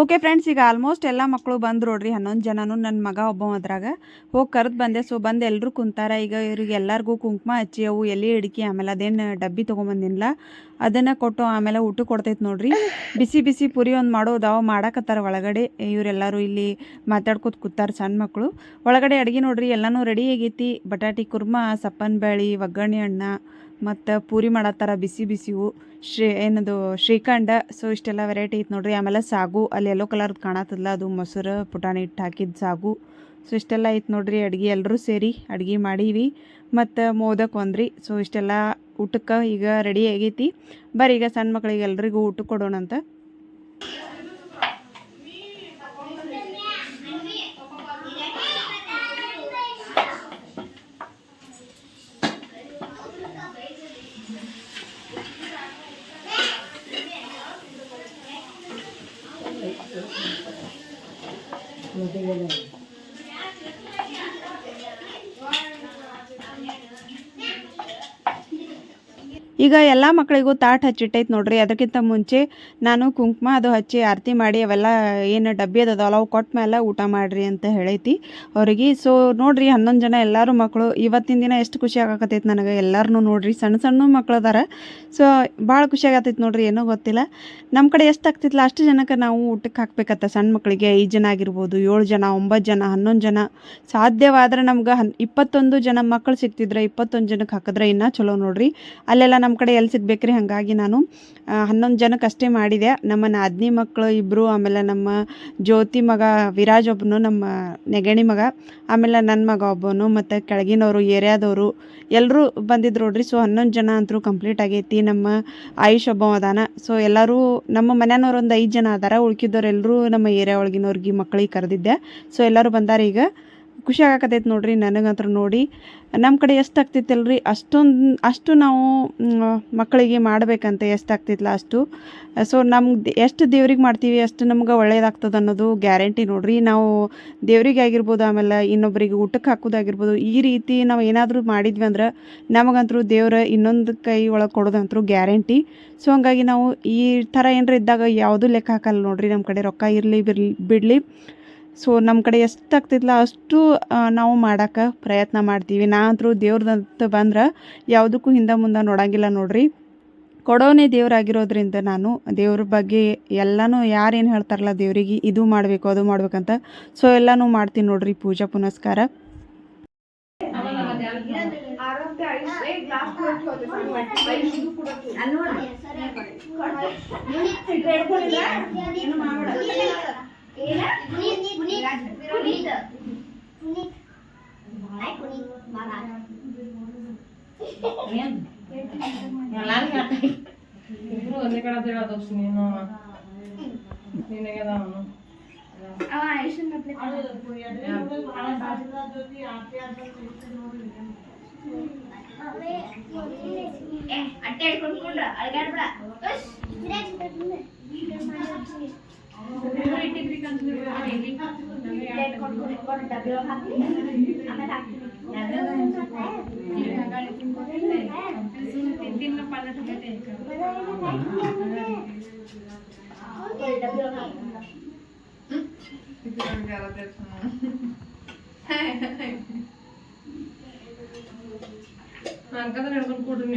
ಓಕೆ ಫ್ರೆಂಡ್ಸ್ ಈಗ ಆಲ್ಮೋಸ್ಟ್ ಎಲ್ಲ ಮಕ್ಕಳು ಬಂದು ನೋಡ್ರಿ, ಹನ್ನೊಂದು ಜನನು ನನ್ನ ಮಗ ಒಬ್ಬ ಅದ್ರಾಗ. ಹೋಗಿ ಕರೆದು ಬಂದೆ ಸೊ ಬಂದು ಎಲ್ಲರೂ ಕುಂತಾರ. ಈಗ ಇವ್ರಿಗೆ ಎಲ್ಲರಿಗೂ ಕುಂಕುಮ ಹಚ್ಚಿ ಅವು ಎಲ್ಲಿ ಹಿಡ್ಕಿ, ಆಮೇಲೆ ಅದೇನು ಡಬ್ಬಿ ತೊಗೊಂಬಂದಿಲ್ಲ ಅದನ್ನು ಕೊಟ್ಟು ಆಮೇಲೆ ಊಟ ಕೊಡ್ತೈತೆ ನೋಡ್ರಿ. ಬಿಸಿ ಬಿಸಿ ಪುರಿ ಒಂದು ಮಾಡೋದಾವ, ಮಾಡಾಕತ್ತಾರ ಒಳಗಡೆ. ಇವರೆಲ್ಲರೂ ಇಲ್ಲಿ ಮಾತಾಡ್ಕೊತ ಕೂತಾರ ಸಣ್ಣ ಮಕ್ಕಳು ಒಳಗಡೆ ಅಡುಗೆ ನೋಡ್ರಿ, ಎಲ್ಲನೂ ರೆಡಿ ಆಗೈತಿ. ಬಟಾಟಿ, ಕುರ್ಮಾ, ಸಪ್ಪನ ಬ್ಯಾಳಿ, ಒಗ್ಗರಣೆ ಅನ್ನ. ಮತ್ತು ಪೂರಿ ಮಾಡತ್ತಾರ ಬಿಸಿ ಬಿಸಿವು ಶ್ರೀ, ಏನದು, ಶ್ರೀಖಂಡ. ಸೊ ಇಷ್ಟೆಲ್ಲ ವೆರೈಟಿ ಐತೆ ನೋಡ್ರಿ. ಆಮೇಲೆ ಸಾಗು. ಅಲ್ಲಿ ಎಲ್ಲೋ ಕಲರ್ದು ಕಾಣತ್ತದಲ್ಲ ಅದು ಮೊಸರು, ಪುಟಾಣಿ ಹಿಟ್ಟು ಹಾಕಿದ ಸಾಗು. ಸೊ ಇಷ್ಟೆಲ್ಲ ಐತೆ ನೋಡ್ರಿ ಅಡುಗೆ ಎಲ್ಲರೂ ಸೇರಿ ಅಡುಗೆ ಮಾಡೀವಿ. ಮತ್ತು ಮೋದಕ್ಕೆ ಒಂದ್ರಿ. ಸೊ ಇಷ್ಟೆಲ್ಲ ಊಟಕ್ಕೆ ಈಗ ರೆಡಿ ಆಗೈತಿ. ಬರೀ ಈಗ ಸಣ್ಣ ಮಕ್ಕಳಿಗೆ ಎಲ್ರಿಗೂ ಊಟ ಕೊಡೋಣಂತ. 这个呢。ಈಗ ಎಲ್ಲ ಮಕ್ಕಳಿಗೂ ತಾಟ್ ಹಚ್ಚಿಟ್ಟೈತೆ ನೋಡ್ರಿ. ಅದಕ್ಕಿಂತ ಮುಂಚೆ ನಾನು ಕುಂಕುಮ ಅದು ಹಚ್ಚಿ ಆರತಿ ಮಾಡಿ ಅವೆಲ್ಲ ಏನು ಡಬ್ಬಿ ಅದಾವಲ್ಲ ಅವು ಕೊಟ್ಟ ಮೇಲೆ ಊಟ ಮಾಡಿರಿ ಅಂತ ಹೇಳೈತಿ ಅವ್ರಿಗೆ. ಸೊ ನೋಡ್ರಿ ಹನ್ನೊಂದು ಜನ ಎಲ್ಲರೂ ಮಕ್ಕಳು ಇವತ್ತಿನ ದಿನ ಎಷ್ಟು ಖುಷಿ ಆಗಕತ್ತೈತೆ ನನಗೆ ಎಲ್ಲರೂ ನೋಡ್ರಿ. ಸಣ್ಣ ಸಣ್ಣ ಮಕ್ಕಳು ಅದಾರ. ಸೊ ಭಾಳ ಖುಷಿ ಆಗತ್ತೈತೆ ನೋಡ್ರಿ, ಏನೋ ಗೊತ್ತಿಲ್ಲ. ನಮ್ಮ ಕಡೆ ಎಷ್ಟು ಆಗ್ತಿತ್ತಲ್ಲ ಅಷ್ಟು ಜನಕ್ಕೆ ನಾವು ಊಟಕ್ಕೆ ಹಾಕ್ಬೇಕತ್ತ ಸಣ್ಣ ಮಕ್ಕಳಿಗೆ ಐದು ಜನ ಆಗಿರ್ಬೋದು, ಏಳು ಜನ, ಒಂಬತ್ತು ಜನ, ಹನ್ನೊಂದು ಜನ. ಸಾಧ್ಯವಾದ್ರೆ ನಮ್ಗೆ ಹನ್ ಇಪ್ಪತ್ತೊಂದು ಜನ ಮಕ್ಕಳು ಸಿಕ್ತಿದ್ರೆ ಇಪ್ಪತ್ತೊಂದು ಜನಕ್ಕೆ ಹಾಕಿದ್ರೆ ಇನ್ನೂ ಚಲೋ ನೋಡ್ರಿ. ಅಲ್ಲೆಲ್ಲ ನಮ್ಮ ಕಡೆ ಎಲ್ಲಿ ಸಿಗ್ಬೇಕ್ರಿ? ಹಾಗಾಗಿ ನಾನು ಹನ್ನೊಂದು ಜನಕ್ಕೆ ಅಷ್ಟೇ ಮಾಡಿದೆ. ನಮ್ಮ ನಾದಿನಿ ಮಕ್ಕಳು ಇಬ್ಬರು ಆಮೇಲೆ ನಮ್ಮ ಜ್ಯೋತಿ ಮಗ ವಿರಾಜ್ ಒಬ್ಬನು ನಮ್ಮ ನೆಗಣಿ ಮಗ, ಆಮೇಲೆ ನನ್ನ ಮಗ ಒಬ್ಬನು, ಮತ್ತು ಕೆಳಗಿನವರು, ಏರಿಯಾದವರು ಎಲ್ಲರೂ ಬಂದಿದ್ರು ನೋಡ್ರಿ. ಸೊ ಹನ್ನೊಂದು ಜನ ಅಂತೂ ಕಂಪ್ಲೀಟ್ ಆಗೈತಿ. ನಮ್ಮ ಆಯುಷ್ ಒಬ್ಬ ಅದಾನ. ಸೊ ಎಲ್ಲರೂ, ನಮ್ಮ ಮನೆಯವ್ರು ಒಂದು ಐದು ಜನ ಅದಾರ. ಉಳ್ಕಿದ್ದವ್ರು ಎಲ್ಲರೂ ನಮ್ಮ ಏರಿಯಾ ಒಳಗಿನವ್ರಿಗೆ ಮಕ್ಕಳಿಗೆ ಕರೆದಿದ್ದೆ. ಸೊ ಎಲ್ಲರೂ ಬಂದಾರ ಈಗ ಖುಷಿ ಆಗಕತ್ತೈತೆ ನೋಡ್ರಿ ನನಗಂತ್ರ ನೋಡಿ. ನಮ್ಮ ಕಡೆ ಎಷ್ಟು ಆಗ್ತೈತಲ್ರಿ ಅಷ್ಟೊಂದು, ಅಷ್ಟು ನಾವು ಮಕ್ಕಳಿಗೆ ಮಾಡಬೇಕಂತ ಎಷ್ಟು ಆಗ್ತಿತ್ತಲ್ಲ ಅಷ್ಟು. ಸೊ ನಮ್ಗೆ ಎಷ್ಟು ದೇವ್ರಿಗೆ ಮಾಡ್ತೀವಿ ಅಷ್ಟು ನಮ್ಗೆ ಒಳ್ಳೇದಾಗ್ತದೆ ಅನ್ನೋದು ಗ್ಯಾರಂಟಿ ನೋಡ್ರಿ. ನಾವು ದೇವ್ರಿಗೆ ಆಗಿರ್ಬೋದು, ಆಮೇಲೆ ಇನ್ನೊಬ್ಬರಿಗೆ ಊಟಕ್ಕೆ ಹಾಕೋದಾಗಿರ್ಬೋದು, ಈ ರೀತಿ ನಾವು ಏನಾದರೂ ಮಾಡಿದ್ವಿ ಅಂದ್ರೆ ನಮಗಂತರೂ ದೇವ್ರ ಇನ್ನೊಂದು ಕೈ ಒಳಗೆ ಕೊಡೋದಂತರೂ ಗ್ಯಾರಂಟಿ. ಸೊ ಹಂಗಾಗಿ ನಾವು ಈ ಥರ ಏನಾರ ಇದ್ದಾಗ ಯಾವುದೂ ಲೆಕ್ಕ ಹಾಕಲ್ಲ ನೋಡ್ರಿ ನಮ್ಮ ಕಡೆ ರೊಕ್ಕ ಇರಲಿ, ಬಿರ್ಲಿ, ಬಿಡಲಿ. ಸೊ ನಮ್ಮ ಕಡೆ ಎಷ್ಟು ಆಗ್ತಿತ್ತಲ್ಲ ಅಷ್ಟು ನಾವು ಮಾಡೋಕ್ಕೆ ಪ್ರಯತ್ನ ಮಾಡ್ತೀವಿ. ನಾ ಅಂತೂ ದೇವ್ರದಂತ ಬಂದ್ರೆ ಯಾವುದಕ್ಕೂ ಹಿಂದೆ ಮುಂದೆ ನೋಡಂಗಿಲ್ಲ ನೋಡ್ರಿ. ಕೊಡೋನೇ ದೇವರಾಗಿರೋದ್ರಿಂದ ನಾನು ದೇವ್ರ ಬಗ್ಗೆ ಎಲ್ಲನೂ ಯಾರೇನು ಹೇಳ್ತಾರಲ್ಲ ದೇವರಿಗೆ ಇದು ಮಾಡಬೇಕು, ಅದು ಮಾಡ್ಬೇಕಂತ. ಸೊ ಎಲ್ಲನೂ ಮಾಡ್ತೀನಿ ನೋಡ್ರಿ ಪೂಜಾ ಪುನಸ್ಕಾರ. ಇಬ್ರು ಒಂದೇ ಕಡೆ ಅಂತ ಹೇಳೋದು ನೀನು ನಿನಗೆ ಅವನು ಅಟ್ಟೆ ಹಿಡ್ಕೊಂಡ್ಕೊಂಡ್ರ ಅಳ್ಗಾಡ್ಬೇಡ ಡಬ್ಬಿ ಹಾಕಿ ಆಮೇಲೆ ಅನ್ಕಂದ್ರೆ ಹಿಡ್ಕೊಂಡು ಕೊಡ್ರಿ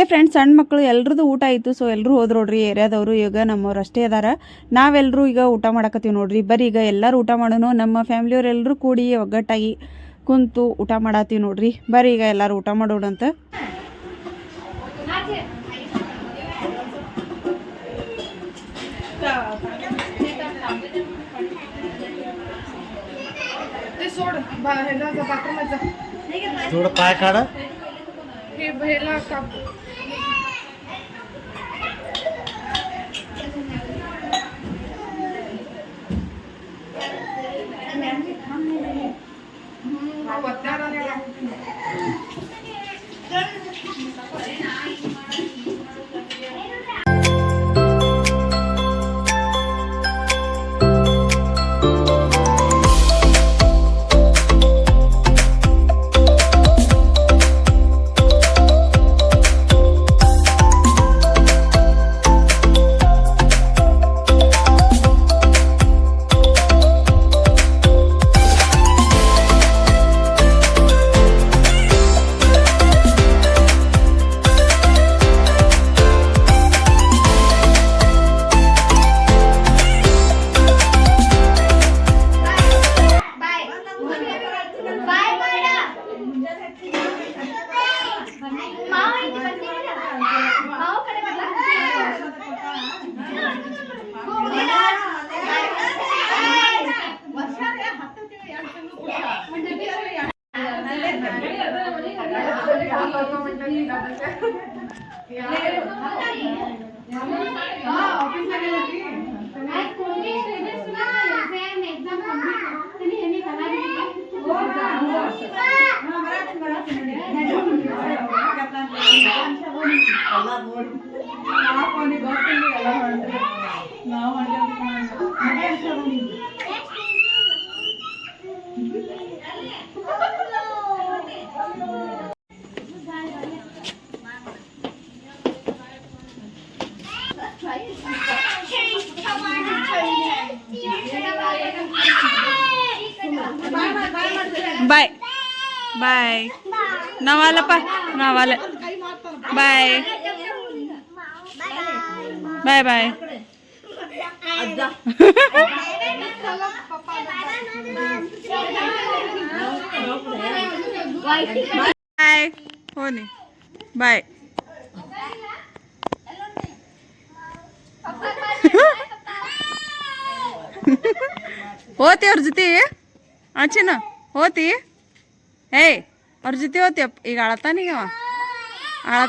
ಓಕೆ ಫ್ರೆಂಡ್ಸ್ ಸಣ್ಣ ಮಕ್ಕಳು ಎಲ್ರದ್ದು ಊಟ ಆಯಿತು ಸೊ ಎಲ್ಲರೂ ಹೋದ್ರು ನೋಡ್ರಿ ಏರಿಯಾದವರು ಈಗ ನಮ್ಮವ್ರು ಅಷ್ಟೇ ಅದಾರ ನಾವೆಲ್ಲರೂ ಈಗ ಊಟ ಮಾಡಕತ್ತೀವಿ ನೋಡ್ರಿ ಬರೀ ಈಗ ಎಲ್ಲರೂ ಊಟ ಮಾಡೋಣ ನಮ್ಮ ಫ್ಯಾಮ್ಲಿಯವ್ರು ಎಲ್ಲರೂ ಕೂಡಿ ಒಗ್ಗಟ್ಟಾಗಿ ಕುಂತು ಊಟ ಮಾಡತ್ತೀವಿ ನೋಡ್ರಿ ಬರ್ರಿ ಈಗ ಎಲ್ಲರೂ ಊಟ ಮಾಡೋಣ ಅಂತ ते सोड बा- ह्याला जा, बाथरूमला जा. थोडं पाय काढा हे వద్దారని ಬಾಯ್ ಬಾಯ್ ನಾವಲ್ಲಪ್ಪ ನಾವಲ್ಲ ಬಾಯ್ ಬಾಯ್ ಬಾಯ್ ಬಾಯ್ ಹೋನಿ ಬಾಯ್ ಹೋತಿ ಅವ್ರ ಜೊತೆ ಆಚಿನ ಹೋತಿ ಏಯ್ ಅವ್ರ ಜೊತೆ ಹೋತಿ ಅಪ್ಪ ಈಗ ಅಳತಾನೀಗ ಅವ ಅಳ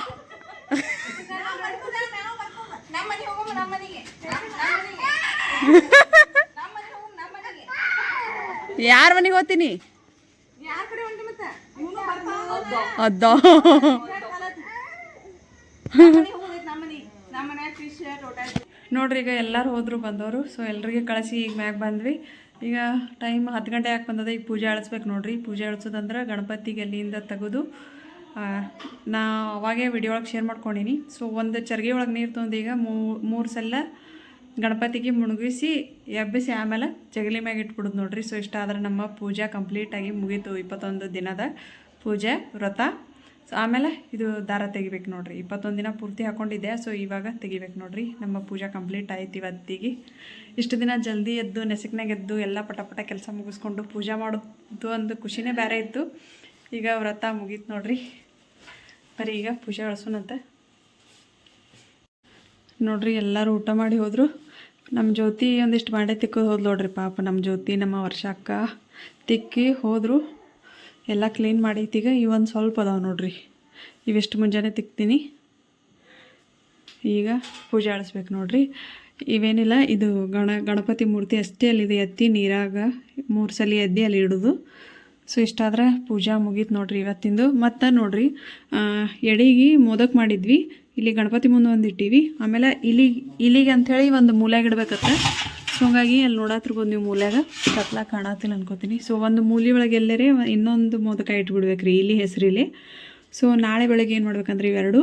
ಯಾರ ಮನೆಗೆ ಹೋಗ್ತೀನಿ? ಅದ ನೋಡ್ರಿ ಈಗ ಎಲ್ಲರೂ ಹೋದ್ರು ಬಂದವರು ಸೊ ಎಲ್ರಿಗೆ ಕಳಿಸಿ ಈಗ ಮ್ಯಾಗ ಬಂದ್ವಿ. ಈಗ ಟೈಮ್ ಹತ್ತು ಗಂಟೆ ಯಾಕೆ ಬಂದದ? ಈಗ ಪೂಜೆ ಅಳಿಸ್ಬೇಕು ನೋಡ್ರಿ. ಪೂಜೆ ಅಳಿಸೋದಂದ್ರೆ ಗಣಪತಿಗೆ ಅಲ್ಲಿಂದ ತೆಗೆದು ನಾ ಅವಾಗೇ ವಿಡಿಯೋ ಒಳಗೆ ಶೇರ್ ಮಾಡ್ಕೊಂಡೀನಿ. ಸೊ ಒಂದು ಚರ್ಗೆ ಒಳಗೆ ನೀರು ತಂದು ಈಗ ಮೂರು ಸಲ ಗಣಪತಿಗೆ ಮುಣಗಿಸಿ ಎಬ್ಬಿಸಿ ಆಮೇಲೆ ಜಗಲಿ ಮ್ಯಾಗ ಇಟ್ಬಿಡೋದು ನೋಡ್ರಿ. ಸೊ ಇಷ್ಟ ಆದ್ರೆ ನಮ್ಮ ಪೂಜೆ ಕಂಪ್ಲೀಟಾಗಿ ಮುಗೀತು ಇಪ್ಪತ್ತೊಂದು ದಿನದ ಪೂಜೆ, ವ್ರತ. ಸೊ ಆಮೇಲೆ ಇದು ದಾರ ತೆಗಿಬೇಕು ನೋಡ್ರಿ. ಇಪ್ಪತ್ತೊಂದು ದಿನ ಪೂರ್ತಿ ಹಾಕೊಂಡಿದ್ದೆ. ಸೊ ಇವಾಗ ತೆಗಿಬೇಕು ನೋಡ್ರಿ. ನಮ್ಮ ಪೂಜೆ ಕಂಪ್ಲೀಟ್ ಆಯ್ತು ಇವತ್ತಿಗೆ. ಇಷ್ಟು ದಿನ ಜಲ್ದಿ ಎದ್ದು ನೆಸಕ್ನಾಗ ಎದ್ದು, ಎಲ್ಲ ಪಟ ಪಟ ಕೆಲಸ ಮುಗಿಸ್ಕೊಂಡು ಪೂಜೆ ಮಾಡೋದು ಒಂದು ಖುಷಿನೇ ಬೇರೆ ಇತ್ತು. ಈಗ ವ್ರತ ಮುಗೀತು ನೋಡ್ರಿ. ಬರೀ ಈಗ ಪೂಜೆ ಬಳಸೋಣಂತೆ ನೋಡ್ರಿ, ಎಲ್ಲರೂ ಊಟ ಮಾಡಿ ಹೋದರು. ನಮ್ಮ ಜ್ಯೋತಿ ಒಂದಿಷ್ಟು ಮಾಡೇ ತಿಕ್ಕೋದು ಹೋದ್ ನೋಡ್ರಿ ಪಾಪ. ನಮ್ಮ ಜ್ಯೋತಿ, ನಮ್ಮ ವರ್ಷ ಅಕ್ಕ ತಿಕ್ಕಿ ಹೋದರು. ಎಲ್ಲ ಕ್ಲೀನ್ ಮಾಡೈತೀಗ ಇವೊಂದು ಸ್ವಲ್ಪ ಅದಾವೆ ನೋಡ್ರಿ. ಇವೆಷ್ಟು ಮುಂಜಾನೆ ತಿಕ್ತೀನಿ. ಈಗ ಪೂಜೆ ಆಡಿಸ್ಬೇಕು ನೋಡ್ರಿ. ಇವೇನಿಲ್ಲ, ಇದು ಗಣ ಗಣಪತಿ ಮೂರ್ತಿ ಅಷ್ಟೇ ಅಲ್ಲಿದೆ. ಎತ್ತಿ ನೀರಾಗ ಮೂರು ಸಲ ಎದ್ದಿ ಅಲ್ಲಿ ಇಡೋದು. ಸೊ ಇಷ್ಟಾದ್ರೆ ಪೂಜಾ ಮುಗೀತು ನೋಡ್ರಿ ಇವತ್ತಿಂದು. ಮತ್ತು ನೋಡ್ರಿ ಎಡಿಗೆ ಮೋದಕ್ ಮಾಡಿದ್ವಿ. ಇಲ್ಲಿ ಗಣಪತಿ ಮುಂದೆ ಒಂದು ಇಟ್ಟೀವಿ. ಆಮೇಲೆ ಇಲಿ, ಇಲಿಗೆ ಅಂಥೇಳಿ ಒಂದು ಮೂಲ್ಯಾಗ ಇಡ್ಬೇಕತ್ತ. ಸೊ ಹಂಗಾಗಿ ಅಲ್ಲಿ ನೋಡತ್ತಿರ್ಬೋದು ನೀವು ಮೂಲ್ಯಾಗ. ಕತ್ಲ ಕಾಣತ್ತಿಲ್ಲ ಅನ್ಕೋತೀನಿ. ಸೊ ಒಂದು ಮೂಲಿ ಒಳಗೆ ಎಲ್ಲರೇ ಇನ್ನೊಂದು ಮೋದಕ ಇಟ್ಬಿಡ್ಬೇಕ್ರಿ ಇಲಿ ಹೆಸರಿಲಿ. ಸೊ ನಾಳೆ ಬೆಳಗ್ಗೆ ಏನು ಮಾಡ್ಬೇಕಂದ್ರೆ ಇವೆರಡು.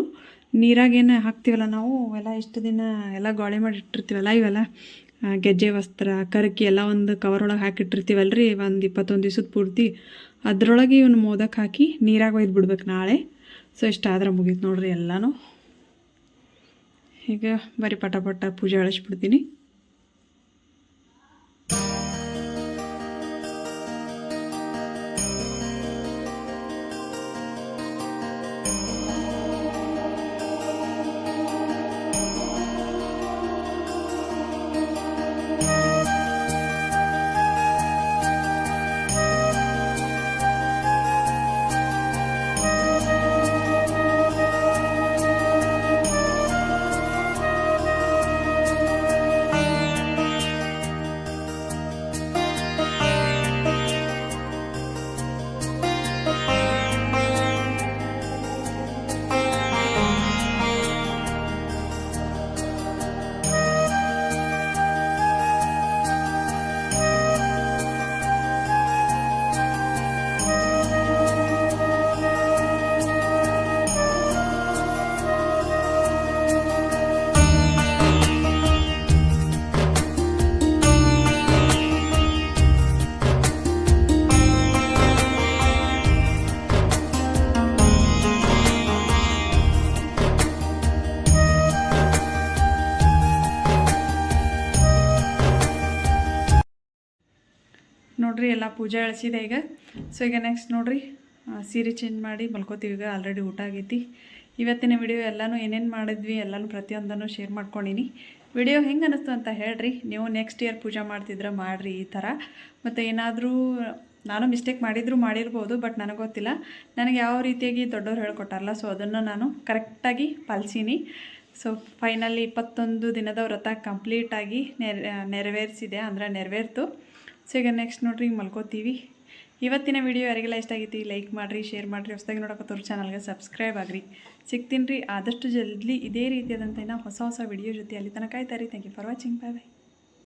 ನೀರಾಗೇನು ಹಾಕ್ತೀವಲ್ಲ ನಾವು? ಎಲ್ಲ ಇಷ್ಟು ದಿನ ಎಲ್ಲ ಗಾಳಿ ಮಾಡಿ ಇಟ್ಟಿರ್ತೀವಲ್ಲ ಇವೆಲ್ಲ. ಗೆಜ್ಜೆ, ವಸ್ತ್ರ, ಕರಕಿ ಎಲ್ಲ ಒಂದು ಕವರ್ ಒಳಗೆ ಹಾಕಿಟ್ಟಿರ್ತೀವಲ್ಲ ರೀ ಒಂದು ಇಪ್ಪತ್ತೊಂದು ದಿವ್ಸದ ಪೂರ್ತಿ. ಅದರೊಳಗೆ ಇವನು ಮೋದಕ್ಕೆ ಹಾಕಿ ನೀರಾಗಿ ಒಯ್ದು ಬಿಡ್ಬೇಕು ನಾಳೆ. ಸೊ ಇಷ್ಟಾದ್ರೆ ಮುಗೀತು ನೋಡ್ರಿ ಎಲ್ಲನೂ. ಈಗ ಬರೀ ಪಟ ಪಟ ಪೂಜೆ ಅಳಿಸ್ಬಿಡ್ತೀನಿ. ನೋಡ್ರಿ, ಎಲ್ಲ ಪೂಜೆ ಅಳಿಸಿದೆ ಈಗ. ಸೊ ಈಗ ನೆಕ್ಸ್ಟ್ ನೋಡ್ರಿ ಸೀರೆ ಚೇಂಜ್ ಮಾಡಿ ಮಲ್ಕೋತೀವಿ ಈಗ ಆಲ್ರೆಡಿ ಊಟ ಆಗೈತಿ. ಇವತ್ತಿನ ವಿಡಿಯೋ ಎಲ್ಲನೂ ಏನೇನು ಮಾಡಿದ್ವಿ, ಎಲ್ಲನೂ ಪ್ರತಿಯೊಂದನ್ನು ಶೇರ್ ಮಾಡ್ಕೊಂಡಿನಿ. ವಿಡಿಯೋ ಹೆಂಗೆ ಅನ್ನಿಸ್ತು ಅಂತ ಹೇಳ್ರಿ, ನೀವು ನೆಕ್ಸ್ಟ್ ಇಯರ್ ಪೂಜೆ ಮಾಡ್ತಿದ್ರೆ, ಮಾಡಿರಿ ಈ ಥರ. ಮತ್ತು ಏನಾದರೂ, ನಾನು ಮಿಸ್ಟೇಕ್ ಮಾಡಿದರೂ ಮಾಡಿರ್ಬೋದು ಬಟ್ ನನಗೆ ಗೊತ್ತಿಲ್ಲ. ನನಗೆ ಯಾವ ರೀತಿಯಾಗಿ ದೊಡ್ಡವ್ರು ಹೇಳ್ಕೊಟ್ಟಾರಲ್ಲ ಸೊ ಅದನ್ನು ನಾನು ಕರೆಕ್ಟಾಗಿ ಪಾಲಿಸೀನಿ. ಸೊ ಫೈನಲಿ ಇಪ್ಪತ್ತೊಂದು ದಿನದ ವ್ರತ ಕಂಪ್ಲೀಟಾಗಿ ನೆರ, ನೆರವೇರಿಸಿದೆ, ಅಂದರೆ ನೆರವೇರ್ತು. ಸೊ ಈಗ ನೆಕ್ಸ್ಟ್ ನೋಡ್ರಿ ಈಗ ಮಲ್ಕೋತೀವಿ. ಇವತ್ತಿನ ವಿಡಿಯೋ ಯಾರಿಗೆಲ್ಲ ಇಷ್ಟ ಆಗೈತಿ ಲೈಕ್ ಮಾಡಿರಿ ಶೇರ್ ಮಾಡಿರಿ, ಹೊಸದಾಗಿ ನೋಡೋಕತ್ತವ್ರ ಚಾನಲ್ಗೆ ಸಬ್ಸ್ಕ್ರೈಬ್ ಆಗಿರಿ. ಸಿಗ್ತೀನಿ ರೀ, ಆದಷ್ಟು ಜಲ್ದಿ ಇದೇ ರೀತಿಯಾದಂಥ ಹೊಸ ಹೊಸ ವಿಡಿಯೋ ಜೊತೆ ಅಲ್ಲಿ ತನಕ ಆಯ್ತಾರೆ. ರೀ thank you for watching bye bye